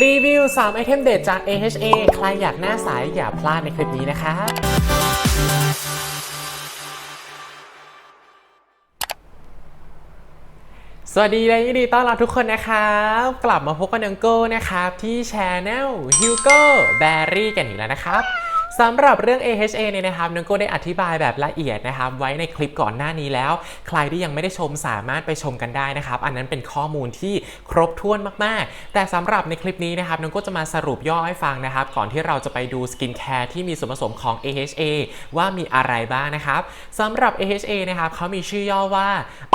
รีวิว 3 ไอเทมเด็ดจาก AHA ใครอยากหน้าสายอย่าพลาดในคลิปนี้นะคะสวัสดีและยินดีต้อนรับทุกคนนะครับ กลับมาพบกันยังโก้นะครับ ที่ช anel Hugo Berry กันอีกแล้วนะครับ สำหรับเรื่อง AHA เนี่ยนะครับนังโก้ได้อธิบายแบบละเอียดนะครับไว้ในคลิปก่อนหน้านี้แล้ว ใครที่ยังไม่ได้ชมสามารถไปชมกันได้นะครับ อันนั้นเป็นข้อมูลที่ครบถ้วนมากๆ แต่สำหรับในคลิปนี้นะครับนังโก้จะมาสรุปย่อให้ฟังนะครับ ก่อนที่เราจะไปดูสกินแคร์ที่มีส่วนผสมของ AHA ว่ามีอะไรบ้างนะครับสำหรับ AHA นะครับเขามีชื่อย่อว่า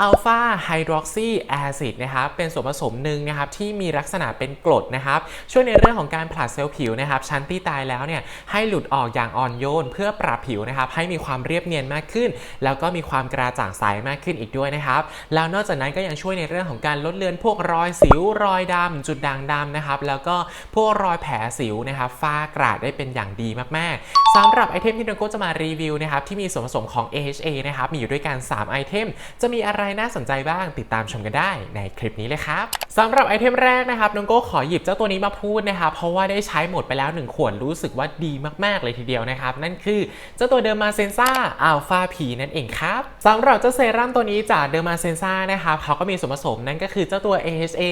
Alpha Hydroxy Acid นะครับเป็นส่วนผสมหนึ่งนะครับที่มีลักษณะเป็นกรดนะครับช่วยในเรื่องของการผลัดเซลล์ผิวนะครับชั้นที่ตายแล้วเนี่ยให้หลุดออกอย่างอ่อนโยนเพื่อปรับผิวนะครับให้มีความเรียบเนียนมากขึ้น แล้วก็มีความกระจ่างใสมากขึ้นอีกด้วยนะครับแล้วนอกจากนั้นก็ยังช่วยในเรื่องของการลดเลือนพวกรอยสิวรอยดำจุดด่างดำนะครับแล้วก็พวกรอยแผลสิวนะครับฝ้ากระได้เป็นอย่างดีมากๆสำหรับไอเทมที่นงโกจะมารีวิวนะครับที่มีส่วนผสมของ AHA นะครับมีอยู่ด้วยกัน 3 ไอเทม จะมีอะไรน่าสนใจบ้างติดตามชมกันได้ในคลิปนี้เลยครับสำหรับไอเทมแรกนะครับน้องโก้ขอหยิบเจ้าตัวนี้มาพูดนะครับเพราะว่าได้ใช้หมดไปแล้ว 1 ขวดรู้สึกว่าดีมากๆเลยทีเดียวนะครับ นั่นคือเจ้าตัวเดอร์มาเซนซ่าอัลฟาพีนั่นเองครับสำหรับเจ้าเซรั่มตัวนี้จากเดอร์มาเซนซ่านะครับเขาก็มีส่วนผสมนั่นก็คือเจ้าตัว AHA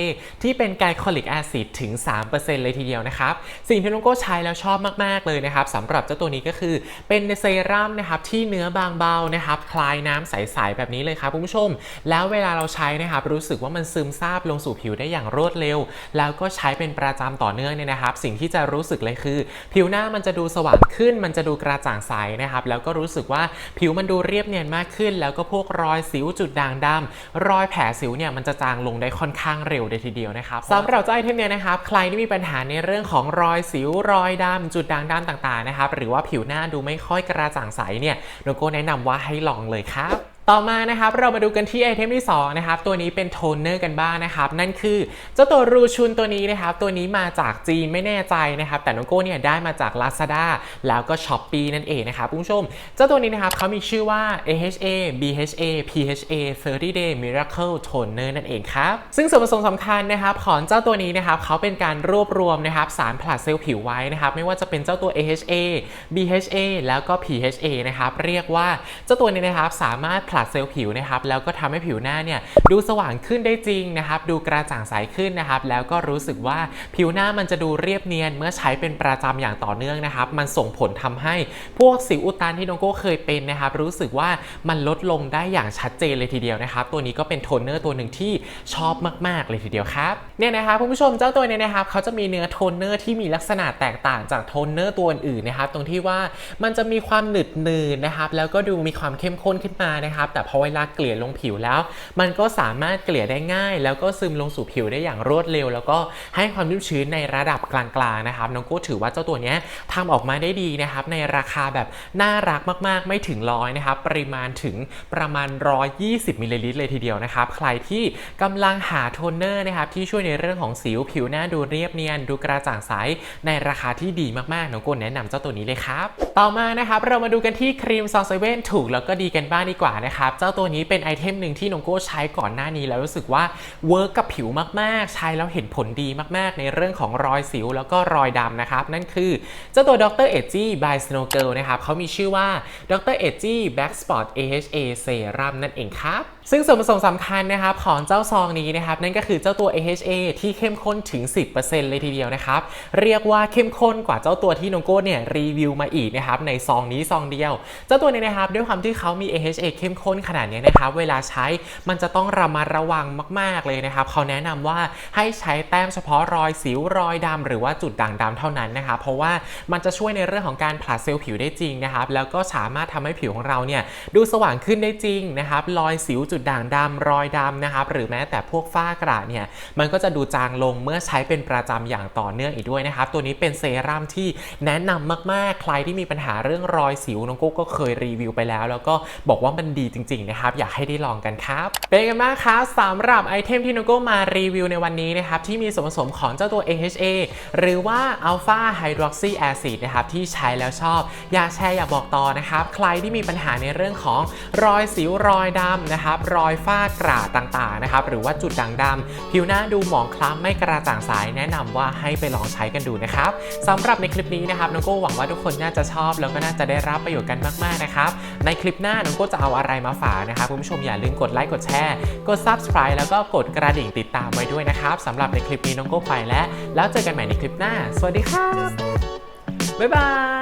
ที่เป็นไกลโคลิกแอซิดถึง 3%เลยทีเดียวนะครับ สิ่งที่น้องโก้ใช้แล้วชอบมาก ๆ เลยนะครับสำหรับเจ้าตัวนี้ก็คือเป็นเซรั่มนะครับที่เนื้อบางเบานะครับคลายน้ำใส ๆ แบบนี้เลยครับคุณผู้ชม แล้วเวลาเราใช้นะครับรู้สึกว่ามันซึมซาบลงสู่ผิวได้อย่างรวดเร็ว แล้วก็ใช้เป็นประจำต่อเนื่องเนี่ยนะครับ สิ่งที่จะรู้สึกเลยคือ ผิวหน้ามันจะดูสว่างขึ้น มันจะดูกระจ่างใสนะครับ แล้วก็รู้สึกว่าผิวมันดูเรียบเนียนมากขึ้น แล้วก็พวกรอยสิวจุดด่างดำรอยแผลสิวเนี่ยมันจะจางลงได้ค่อนข้างเร็วเลยทีเดียวนะครับสำหรับเจ้าไอเทมเนี่ยนะครับ ใครที่มีปัญหาในเรื่องของรอยสิวรอยดำจุดด่างดำต่างๆนะครับ หรือว่าผิวหน้าดูไม่ค่อยกระจ่างใสเนี่ยโนโก้แนะนำว่าให้ลองเลยครับ ต่อมานะครับเรามาดูกันที่ไอเทมที่2นะครับตัวนี้เป็นโทนเนอร์กันบ้างนะครับนั่นคือเจ้าตัวรูชุนตัวนี้นะครับตัวนี้มาจากจีนไม่แน่ใจนะครับแต่น้องโก้เนี่ยได้มาจาก Lazada แล้วก็ s h อ p e e นั่นเองนะครับคุณผู้ชม เจ้าตัวนี้นะครับเขามีชื่อว่า AHA BHA PHA 30 Day Miracle Toner นั่นเองครับซึ่งส่วนผสมสำคัญนะครับของเจ้าตัวนี้นะครับเขาเป็นการรวบรวมนะครับสารผลัดเซลล์ผิวไว้นะครับไม่ว่าจะเป็นเจ้าตัว AHA BHA แล้วก็ PHA นะครับเรียกว่าเจ้าตัวนี้นะครับสามารถผลัดเซลล์ผิวนะครับแล้วก็ทำให้ผิวหน้าเนี่ยดูสว่างขึ้นได้จริงนะครับดูกระจ่างใสขึ้นนะครับแล้วก็รู้สึกว่าผิวหน้ามันจะดูเรียบเนียน เมื่อใช้เป็นประจำอย่างต่อเนื่องนะครับมันส่งผลทำให้พวกสิวอุดตันที่น้องโก้เคยเป็นนะครับรู้สึกว่ามันลดลงได้อย่างชัดเจนเลยทีเดียวนะครับตัวนี้ก็เป็นโทนเนอร์ตัวหนึ่งที่ชอบมาก ๆ เลยทีเดียวครับเนี่ยนะครับคุณผู้ชมเจ้าตัวเนี้นะครับเขาจะมีเนื้อโทนเนอร์ที่มีลักษณะแตกต่างจากโทนเนอร์ตัวอื่นๆนะครับตรงที่ว่ามันจะมีความหนึดหนืดนะครับแล้วก็ดูมีความเข้มข้นขึ้นมานะครับแต่พอเวลาเกลี่ยลงผิวแล้ว มันก็สามารถเกลี่ยได้ง่าย แล้วก็ซึมลงสู่ผิวได้อย่างรวดเร็ว แล้วก็ให้ความชุ่มชื้นในระดับกลางๆนะครับน้องโก้ถือว่าเจ้าตัวนี้ยทำออกมาได้ดีนะครับในราคาแบบน่ารักมากๆ ไม่ถึงร้อยนะครับปริมาณถึงประมาณ 120มิลลิลิตรเลยทีเดียวนะครับใครที่กำลังหาโทนเนอร์นะครับที่ช่วยในเรื่องของสิวผิวหน้าดูเรียบเนียน ดูกระจ่างใสในราคาที่ดีมากๆน้องโก้แนะนำเจ้าตัวนี้เลยครับ ต่อมานะครับเรามาดูกันที่ครีมซองเซเว่นถูกแล้วก็ดีกันบ้างดีกว่านะครับเจ้าตัวนี้เป็นไอเทมหนึ่งที่นงโก้ใช้ก่อนหน้านี้แล้วรู้สึกว่าเวิร์กกับผิวมากๆ ใช้แล้วเห็นผลดีมากๆ ในเรื่องของรอยสิวแล้วก็รอยดำนะครับ นั่นคือเจ้าตัวดรเอจี้ by Snow Girl นะครับเขามีชื่อว่าดรเอจี้ Back Spot AHA Serum นั่นเองครับซึ่งส่วนผสมสำคัญนะครับของเจ้าซองนี้นะครับนั่นก็คือเจ้าตัว AHA ที่เข้มข้นถึง 10%เลยทีเดียวนะครับเรียกว่าเข้มข้นกว่าเจ้าตัวที่นงโก้เนี่ยรีวิวมาอีกนะครับในซองนี้ซองเดียว เจ้าตัวนี้นะครับด้วยความที่เขามี AHA เข้มข้นขนาดนี้นะครับเวลาใช้มันจะต้องระมัดระวังมาก ๆเลยนะครับเขาแนะนำว่าให้ใช้แต้มเฉพาะรอยสิวรอยดำหรือว่าจุดด่างดำเท่านั้นนะครับเพราะว่ามันจะช่วยในเรื่องของการผลัดเซลล์ผิวได้จริงนะครับแล้วก็สามารถทำให้ผิวของเราเนี่ยดูสว่างขึ้นได้จริงนะครับรอยสิวจุดด่างดำรอยดำนะครับหรือแม้แต่พวกฝ้ากระเนี่ยมันก็จะดูจางลงเมื่อใช้เป็นประจำอย่างต่อเนื่องอีกด้วยนะครับตัวนี้เป็นเซรั่มที่แนะนำมากๆใครที่มีปัญหาเรื่องรอยสิวน้องกุ๊กก็เคยรีวิวไปแล้ว แล้วก็บอกว่ามันดีจริงๆนะครับอยากให้ได้ลองกันครับเป็นกันบ้างคะสำหรับไอเทมที่น้องโก้มารีวิวในวันนี้นะครับที่มีส่วนผสมของเจ้าตัว AHA หรือว่า Alpha Hydroxy Acid นะครับที่ใช้แล้วชอบอยากแชร์อยากบอกต่อนะครับใครที่มีปัญหาในเรื่องของรอยสิวรอยดำนะครับรอยฝ้ากระต่างๆนะครับหรือว่าจุดด่างดำผิวหน้าดูหมองคล้ำไม่กระจ่างใสแนะนำว่าให้ไปลองใช้กันดูนะครับสำหรับในคลิปนี้นะครับน้องโก้หวังว่าทุกคนน่าจะชอบอบแล้วก็น่าจะได้รับประโยชน์กันมากๆนะครับ ในคลิปหน้าน้องโก้จะเอาอะไรมาฝากนะครับคุณผู้ชมอย่าลืมกดไลค์กดแชร์กด subscribe แล้วก็กดกระดิ่งติดตามไว้ด้วยนะครับสำหรับในคลิปนี้น้องโก้ไปแล้ว แล้วเจอกันใหม่ในคลิปหน้า สวัสดีครับบ๊ายบาย